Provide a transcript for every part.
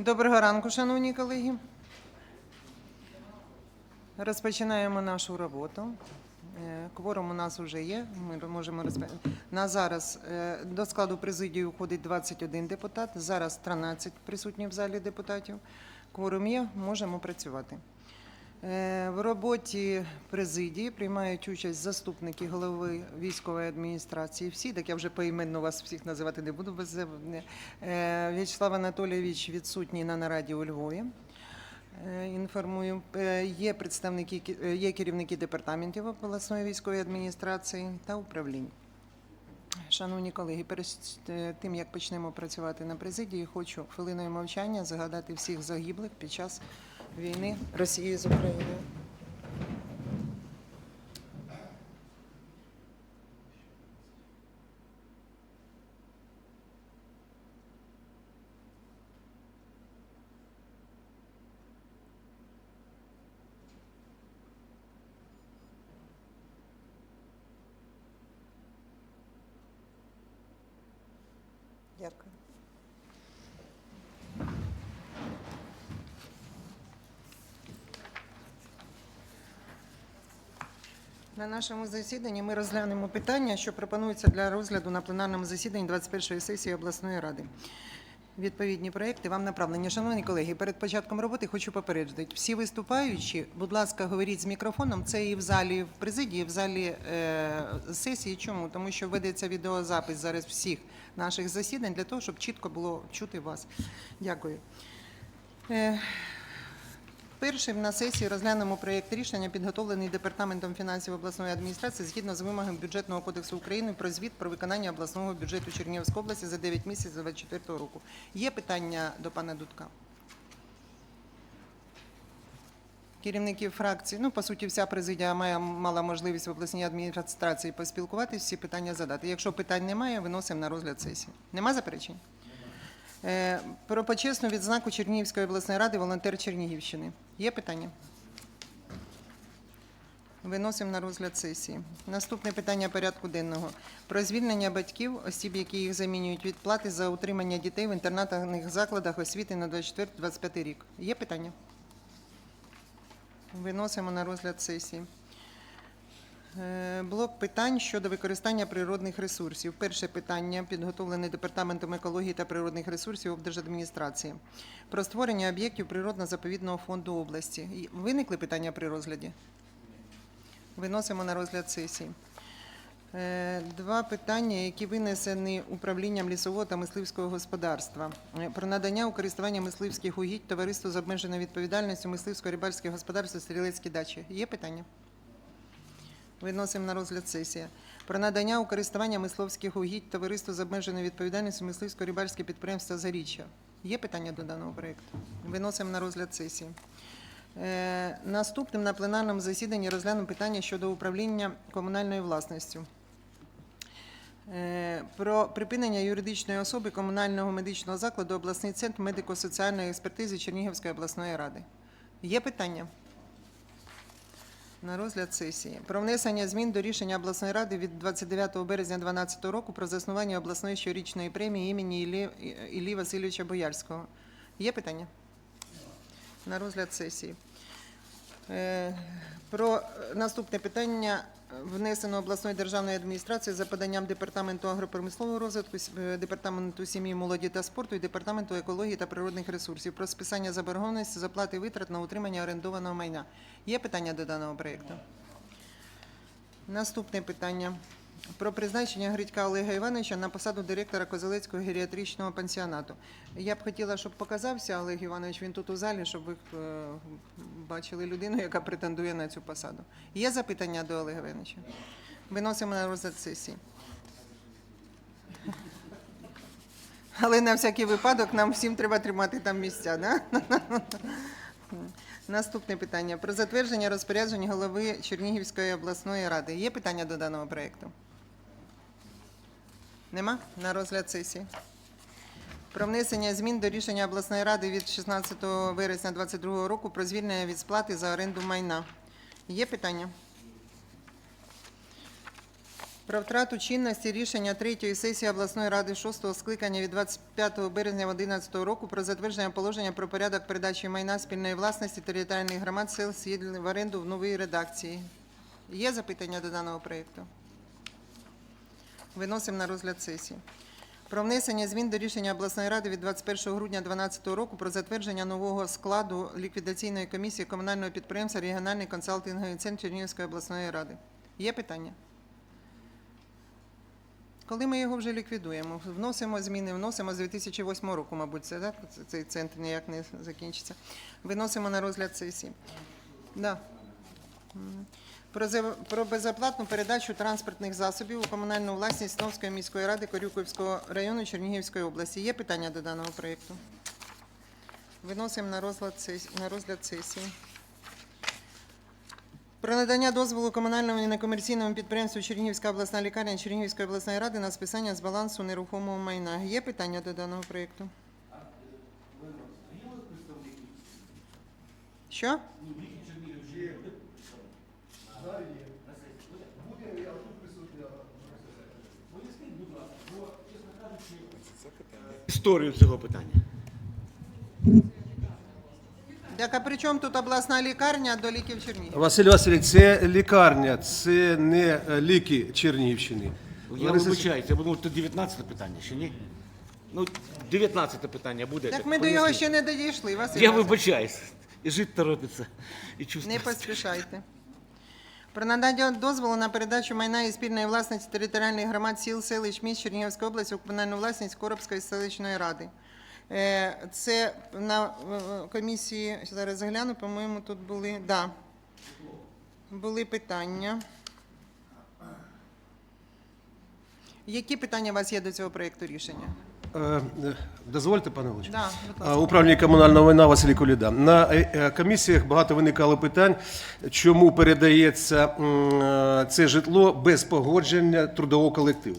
Доброго ранку, шановні колеги. Розпочинаємо нашу роботу. Е, Кворум у нас вже є. Ми можемо розп... На зараз е, до складу президії входить 21 депутат. Зараз 13 присутніх в залі депутатів. Кворум є, можемо працювати. Е, В роботі президії приймають участь заступники голови військової адміністрації. Всі, так я вже поіменно вас всіх називати не буду. Без е, В'ячеслав Анатолійович відсутній на нараді у Львові. Е, Інформую, є представники, є керівники департаментів обласної військової адміністрації та управлінь. Шановні колеги, перед тим як почнемо працювати на президії, хочу хвилиною мовчання згадати всіх загиблих під час війни Росії з Україною. Дякую. На нашому засіданні ми розглянемо питання, що пропонуються для розгляду на пленарному засіданні 21-ї сесії обласної ради. Відповідні проекти вам направлені. Шановні колеги, перед початком роботи хочу попередити. Всі виступаючі, будь ласка, говоріть з мікрофоном. Це і в залі в президії, і в залі е, сесії. Чому? Тому що ведеться відеозапис зараз всіх наших засідань для того, щоб чітко було чути вас. Дякую. Е, Першим на сесії розглянемо проєкт рішення, підготовлений департаментом фінансів обласної адміністрації згідно з вимогами бюджетного кодексу України про звіт про виконання обласного бюджету Чернігівської області за 9 місяців 2024 року. Є питання до пана Дудка? Керівників фракцій, ну по суті, вся президія має мала можливість в обласній адміністрації поспілкуватися, всі питання задати. Якщо питань немає, виносимо на розгляд сесії. Нема заперечень? Е, Про почесну відзнаку Чернігівської обласної ради волонтер Чернігівщини. Є питання? Виносимо на розгляд сесії. Наступне питання порядку денного. Про звільнення батьків, осіб, які їх замінюють від плати за утримання дітей в інтернатних закладах освіти на 24-25 рік. Є питання? Виносимо на розгляд сесії. Е, Блок питань щодо використання природних ресурсів. Перше питання підготовлене департаментом екології та природних ресурсів облдержадміністрації про створення об'єктів природно-заповідного фонду області. Виникли питання при розгляді? Виносимо на розгляд сесії. Е, Два питання, які винесені управлінням лісового та мисливського господарства Е, про надання у користування мисливських угідь товариству з обмеженою відповідальністю мисливсько-рибальське господарство Стрілецькі дачі. Є питання? Виносимо на розгляд сесія. Про надання у користування мисливських угідь товариству з обмеженою відповідальністю мисливсько-рибальське підприємство Заріччя. Є питання до даного проєкту? Виносимо на розгляд сесії. Е, наступним на пленарному засіданні розглянемо питання щодо управління комунальною власністю. Е, Про припинення юридичної особи комунального медичного закладу обласний центр медико-соціальної експертизи Чернігівської обласної ради. Є питання? На розгляд сесії про внесення змін до рішення обласної ради від 29 березня 2012 року про заснування обласної щорічної премії імені Іллі, Іллі Васильовича Боярського. Є питання? На розгляд сесії. Е, Про наступне питання внесено обласною державною адміністрацією за поданням департаменту агропромислового розвитку, е, департаменту сім'ї, молоді та спорту і департаменту екології та природних ресурсів про списання заборгованості заплати витрат на утримання орендованого майна. Є питання до даного проєкту? Наступне питання. Про призначення Гридька Олега Івановича на посаду директора Козелецького геріатричного пансіонату. Я б хотіла, щоб показався Олег Іванович, він тут у залі, щоб ви е, бачили людину, яка претендує на цю посаду. Є запитання до Олега Івановича? Виносимо на розгляд сесії. Але на всякий випадок нам всім треба тримати там місця, да? Наступне питання про затвердження розпоряджень голови Чернігівської обласної ради. Є питання до даного проєкту? Нема? На розгляд сесії. Про внесення змін до рішення обласної ради від 16 вересня 2022 року про звільнення від сплати за оренду майна. Є питання? Про втрату чинності рішення третьої сесії обласної ради шостого скликання від 25 березня 2011 року про затвердження положення про порядок передачі майна спільної власності територіальних громад сел сіл в оренду в новій редакції. Є запитання до даного проєкту? Виносимо на розгляд сесії. Про внесення змін до рішення обласної ради від 21 грудня 2012 року про затвердження нового складу ліквідаційної комісії комунального підприємства Регіональний консалтинговий центр Чернігівської обласної ради. Є питання? Коли ми його вже ліквідуємо, вносимо зміни, вносимо з 2008 року, мабуть, це так? Цей центр ніяк не закінчиться. Виносимо на розгляд сесії. Да. Про, безоплатну передачу транспортних засобів у комунальну власність Новської міської ради Корюківського району Чернігівської області. Є питання до даного проєкту? Виносимо на розгляд, на розгляд сесії. Про надання дозволу комунальному і некомерційному підприємству Чернігівська обласна лікарня Чернігівської обласної ради на списання з балансу нерухомого майна. Є питання до даного проєкту? Що? Історію цього питання. Так, а при чому тут обласна лікарня до ліків Чернігів? Василь Васильович, це лікарня, це не е, ліки Чернігівщини. Я Лариса вибачаюся, я це 19 питання, ще ні? Ну, 19 питання буде. Так ми до його ще не дійшли, Василь Я Васильович. вибачаюсь. І жити торопиться, і Не чувствує. поспішайте. Про надання дозволу на передачу майна і спільної власності територіальних громад сіл, селищ, міст Чернігівської області у комунальну власність Коробської селищної ради. Е, Це на е, комісії, зараз загляну, по-моєму, тут були, да, були питання. Які питання у вас є до цього проєкту рішення? Е, е, Дозвольте, пане Олег. Да, ласка. Управління комунального майна Василій Коліда. На е, е, комісіях багато виникало питань, чому передається е, це житло без погодження трудового колективу.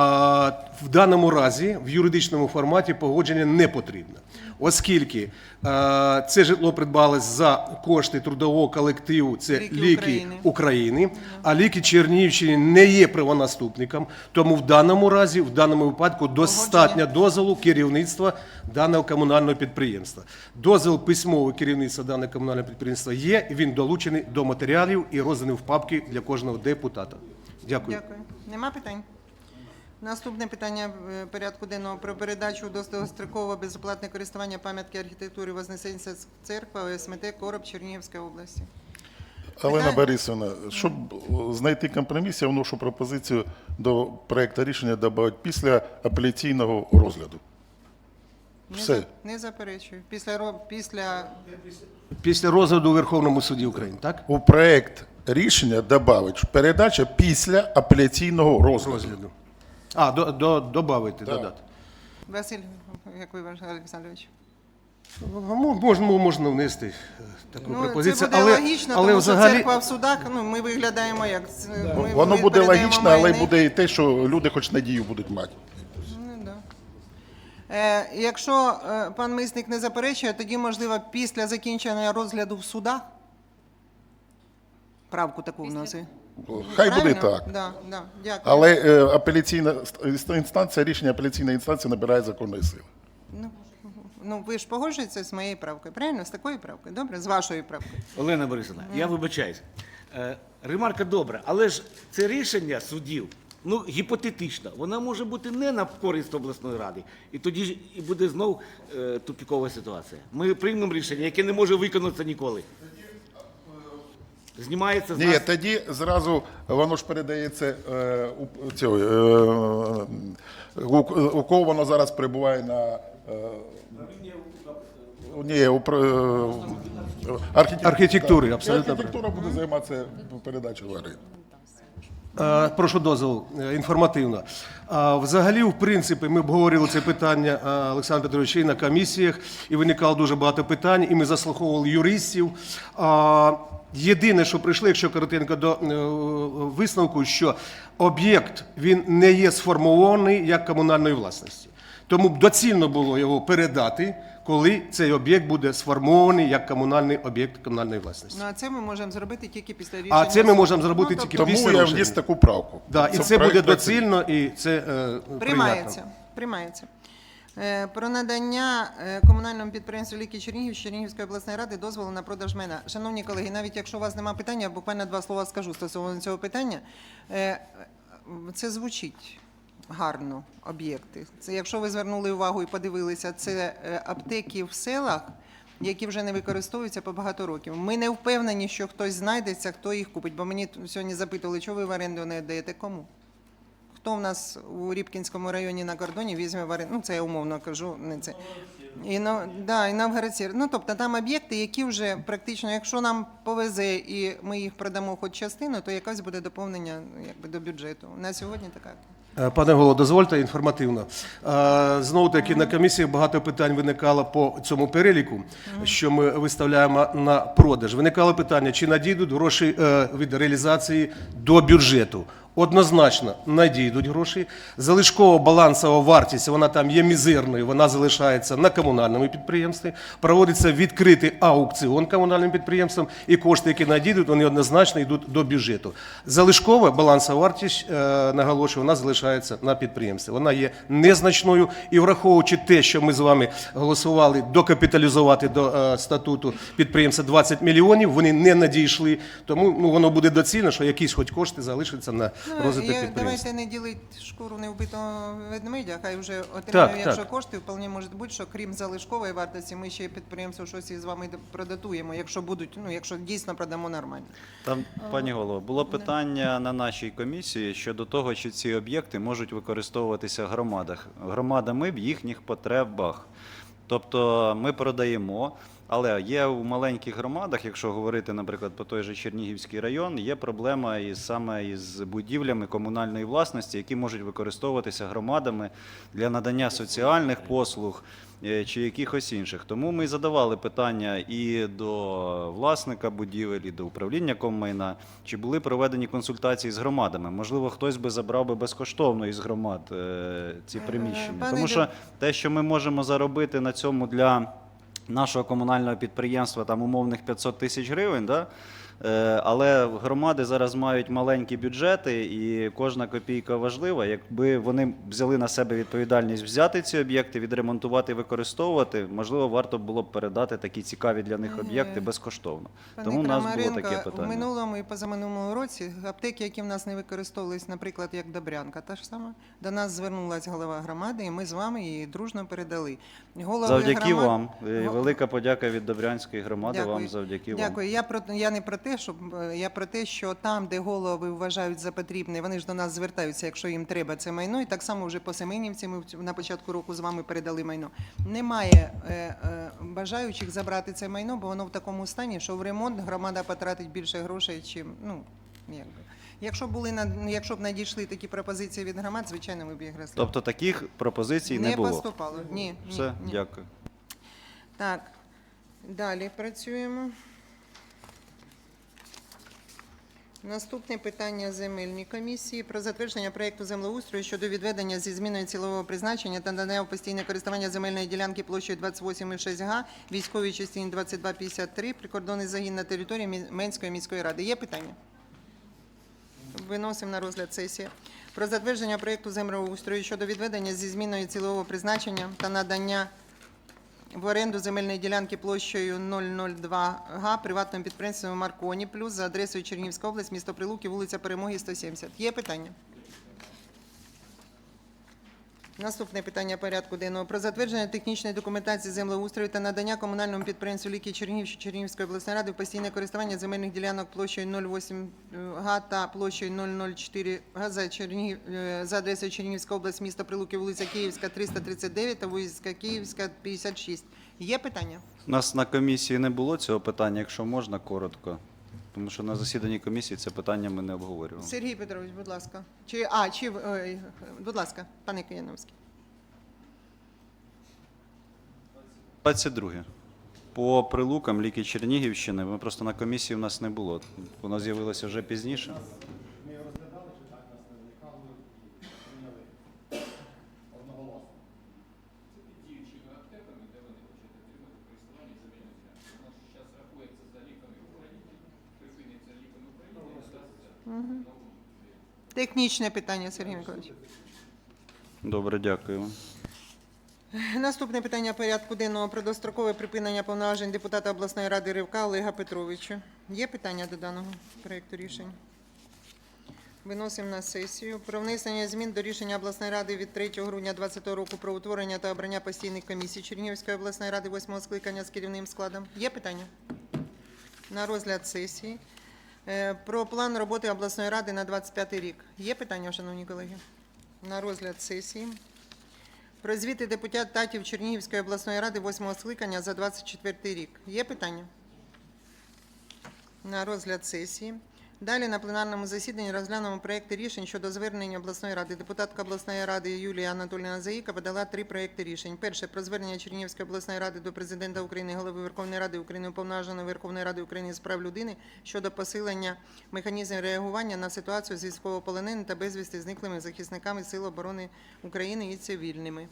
А в даному разі в юридичному форматі погодження не потрібно, оскільки е, це житло придбалось за кошти трудового колективу, це Ліки ліки, України. України, а ліки Чернігівщини не є правонаступником. Тому в даному разі, в даному випадку, достатньо дозволу керівництва даного комунального підприємства. Дозвіл письмового керівництва даного комунального підприємства є. і Він долучений до матеріалів і розданий в папки для кожного депутата. Дякую. Дякую. Нема питань? Наступне питання е, порядку денного про передачу довгострокового безоплатне користування пам'ятки архітектури Вознесенська церква ОСМТ Короб Чернігівської області. Олена Борисовна, щоб знайти компроміс, я вношу пропозицію до проекту рішення додати після апеляційного розгляду. Не, Все. за- не заперечую. Після, після Після розгляду у Верховному суді України, так? У проект рішення додати передача після апеляційного розгляду. Розгляду. А, до, до, добавити, додати. Василь, як ви вважаєте, Олександрович? Ну, Можна, можна внести е, таку Ну, це пропозицію, буде але, логічно, але тому взагалі... що церква в судах, ну, ми виглядаємо як... це- Ми, Воно ми буде передаємо логічно, але майни. буде і те, що люди хоч надію будуть мати. Ну, да. Е, якщо е, пан Мисник не заперечує, тоді, можливо, після закінчення розгляду в судах правку таку вносить. Хай буде Правильно? так. Да, да, дякую. Але е, апеляційна ст- інстанція, рішення апеляційної інстанції набирає законної сили. Ну, ну, ви ж погоджуєтеся з моєю правкою, правильно? З такою правкою? Добре? З вашою правкою. Олена Борисовна, я вибачаюсь. Е, Ремарка добра, але ж це рішення судів, ну, гіпотетично, вона може бути не на користь обласної ради. І тоді ж і буде знов е, тупікова ситуація. Ми приймемо рішення, яке не може виконатися ніколи. Знімається з Ні, нас. тоді зразу воно ж передається е, у, цього, е, у, у кого воно зараз перебуває на. Е, ні, у, про- е, архітек- Архітектури, абсолютно Архітектура буде займатися передачею в. Е, Прошу дозволу е, інформативно. А, Взагалі, в принципі, ми обговорили це питання е, Олександр Петрович і на комісіях, і виникало дуже багато питань, і ми заслуховували юристів. А, Єдине, що прийшли, якщо коротенько до е, висновку, що об'єкт він не є сформований як комунальної власності. Тому доцільно було його передати, коли цей об'єкт буде сформований як комунальний об'єкт комунальної власності. Ну а це ми можемо зробити тільки після рішення. А це ми можемо зробити Ну, тільки тобто після Тому я вніс таку правку. Да, і Це це буде доцільно, і це е, Приймається. Приймається. Е, Про надання е, комунальному підприємству Ліки Чернігів Чернігівської обласної ради дозволу на продаж майна. Шановні колеги, навіть якщо у вас немає питання, я буквально два слова скажу стосовно цього питання. Е, Це звучить гарно, об'єкти. Це якщо ви звернули увагу і подивилися, це аптеки в селах. Які вже не використовуються по багато років. Ми не впевнені, що хтось знайдеться, хто їх купить. Бо мені сьогодні запитували, чого ви в оренду не даєте кому? Хто в нас у Рібкінському районі на кордоні візьме в оренду? Ну, це я умовно кажу, не це. І, ну, да, і Новгород-Сєвєр. Ну, тобто там об'єкти, які вже практично, якщо нам повезе і ми їх продамо хоч частину, то якось буде доповнення якби, до бюджету. На сьогодні така. Е, Пане голово, дозвольте інформативно. Е, Знову таки на комісіях багато питань виникало по цьому переліку, що ми виставляємо на продаж. Виникало питання, чи надійдуть гроші е, від реалізації до бюджету. Однозначно надійдуть гроші. Залишкова балансова вартість, вона там є мізерною, вона залишається на комунальному підприємстві. Проводиться відкритий аукціон комунальним підприємством, і кошти, які надійдуть, вони однозначно йдуть до бюджету. Залишкова балансова вартість, е, наголошую, вона залишається на підприємстві. Вона є незначною і враховуючи те, що ми з вами голосували докапіталізувати до е, статуту підприємства 20 мільйонів, вони не надійшли. Тому ну, воно буде доцільно, що якісь хоч кошти залишаться на розвиток я- підприємства. давайте не ділити шкуру невбитого ведмедя, хай вже отримує, Так, якщо так. кошти, вполне може бути, що крім залишкової вартості, ми ще й підприємство щось із вами продатуємо, якщо будуть, ну якщо дійсно продамо нормально. Там, пані голово, було питання на нашій комісії щодо того, чи ці об'єкти можуть використовуватися в громадах, громадами в їхніх потребах. Тобто ми продаємо, але є у маленьких громадах, якщо говорити, наприклад, по той же Чернігівський район, є проблема із саме із будівлями комунальної власності, які можуть використовуватися громадами для надання соціальних послуг е, чи якихось інших. Тому ми задавали питання і до власника будівель, і до управління коммайна, чи були проведені консультації з громадами. Можливо, хтось би забрав би безкоштовно із громад е, ці приміщення. Тому що те, що ми можемо заробити на цьому для нашого комунального підприємства, там умовних 500 тисяч гривень, да? Е, Але громади зараз мають маленькі бюджети, і кожна копійка важлива. Якби вони взяли на себе відповідальність взяти ці об'єкти, відремонтувати, використовувати, можливо, варто було б передати такі цікаві для них об'єкти безкоштовно. Пане Тому у нас було таке В питання. минулому і позаминулому році аптеки, які в нас не використовувались, наприклад, як Добрянка, та ж сама, до нас звернулася голова громади, і ми з вами її дружно передали. Голови Завдяки громад- вам. Велика подяка від Добрянської громади Дякую. вам завдяки вам. Дякую. Я про я не про те, щоб е, я про те, що там, де голови вважають за потрібне, вони ж до нас звертаються, якщо їм треба це майно. І так само вже по Семенівці ми на початку року з вами передали майно. Немає е, е, бажаючих забрати це майно, бо воно в такому стані, що в ремонт громада потратить більше грошей, чим ну якби. Якщо були якщо б надійшли такі пропозиції від громад, звичайно, ми б їх розглянули. Тобто таких пропозицій не, не було. поступало. Ні, ні, Все, ні. дякую. Так, далі працюємо. Наступне питання земельній комісії про затвердження проєкту землеустрою щодо відведення зі зміною цільового призначення та надання у постійне користування земельної ділянки площею 28,6 га військовій частині 2253 прикордонний загін на території Менської міської ради. Є питання? Виносимо на розгляд сесії. Про затвердження проєкту землеустрою щодо відведення зі зміною цільового призначення та надання в оренду земельної ділянки площею 002 га приватному підприємству Марконі Плюс за адресою Чернігівська область, місто Прилуки, вулиця Перемоги, 170. Є питання? Наступне питання порядку денного про затвердження технічної документації землеустрою та надання комунальному підприємству Ліки Чернігів Чернігівської обласної ради в постійне користування земельних ділянок площею 08 га та площею 004 га за, Чернігів, е, за адресою Чернігівська область, місто Прилуки, вулиця Київська, 339 та вулиця Київська, 56. Є питання? У нас на комісії не було цього питання, якщо можна, коротко. Тому що на засіданні комісії це питання ми не обговорювали. Сергій Петрович, будь ласка. Чи, а, чи, ой, будь ласка, пане Кияновський. 22. По прилукам ліки Чернігівщини, ми просто на комісії у нас не було. Воно з'явилося вже пізніше. Технічне питання, Сергій Миколаївич. Добре, дякую. Наступне питання порядку денного про дострокове припинення повноважень депутата обласної ради Ривка Олега Петровича. Є питання до даного проєкту рішень? Виносимо на сесію. Про внесення змін до рішення обласної ради від 3 грудня 2020 року про утворення та обрання постійних комісій Чернігівської обласної ради 8 скликання з керівним складом. Є питання? На розгляд сесії. Е, Про план роботи обласної ради на 25 рік. Є питання, шановні колеги? На розгляд сесії. Про звіти депутатів Чернігівської обласної ради 8 скликання за 24 рік. Є питання? На розгляд сесії. Далі на пленарному засіданні розглянемо проекти рішень щодо звернення обласної ради. Депутатка обласної ради Юлія Анатолійовна Заїка подала три проекти рішень. Перше про звернення Чернігівської обласної ради до президента України, голови Верховної Ради України, уповноваженої Верховної Ради України з прав людини щодо посилення механізмів реагування на ситуацію з військовополоненими та безвісти зниклими захисниками Сил оборони України і цивільними.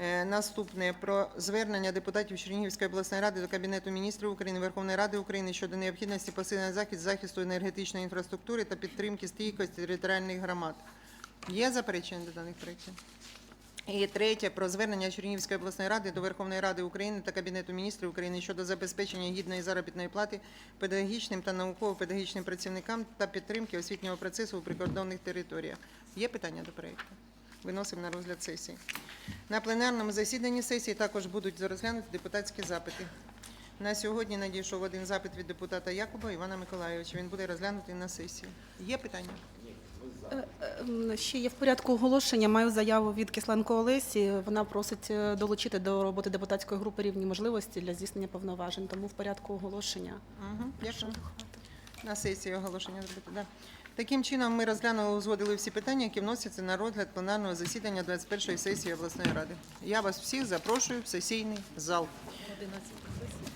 Е, Наступне про звернення депутатів Чернігівської обласної ради до Кабінету міністрів України, Верховної Ради України щодо необхідності посилення захист захисту енергетичної інфраструктури та підтримки стійкості територіальних громад. Є заперечення до даних проєктів? І третє про звернення Чернігівської обласної ради до Верховної Ради України та Кабінету міністрів України щодо забезпечення гідної заробітної плати педагогічним та науково-педагогічним працівникам та підтримки освітнього процесу у прикордонних територіях. Є питання до проєкту? Виносимо на розгляд сесії. На пленарному засіданні сесії також будуть розглянуті депутатські запити. На сьогодні надійшов один запит від депутата Якуба Івана Миколайовича. Він буде розглянутий на сесії. Є питання? Ем, Ще є в порядку оголошення. Маю заяву від Кисленко Олесі. Вона просить е, долучити до роботи депутатської групи рівні можливості для здійснення повноважень. Тому в порядку оголошення. Угу. На сесії оголошення зробити. Да. Таким чином, ми розглянули, узгодили всі питання, які вносяться на розгляд пленарного засідання 21-ї сесії обласної ради. Я вас всіх запрошую в сесійний зал.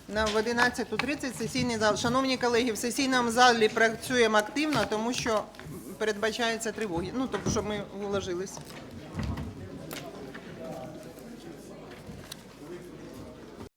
На в 11.30 сесійний зал. Шановні колеги, в сесійному залі працюємо активно, тому що передбачаються тривоги. Ну, тобто, щоб ми вложились.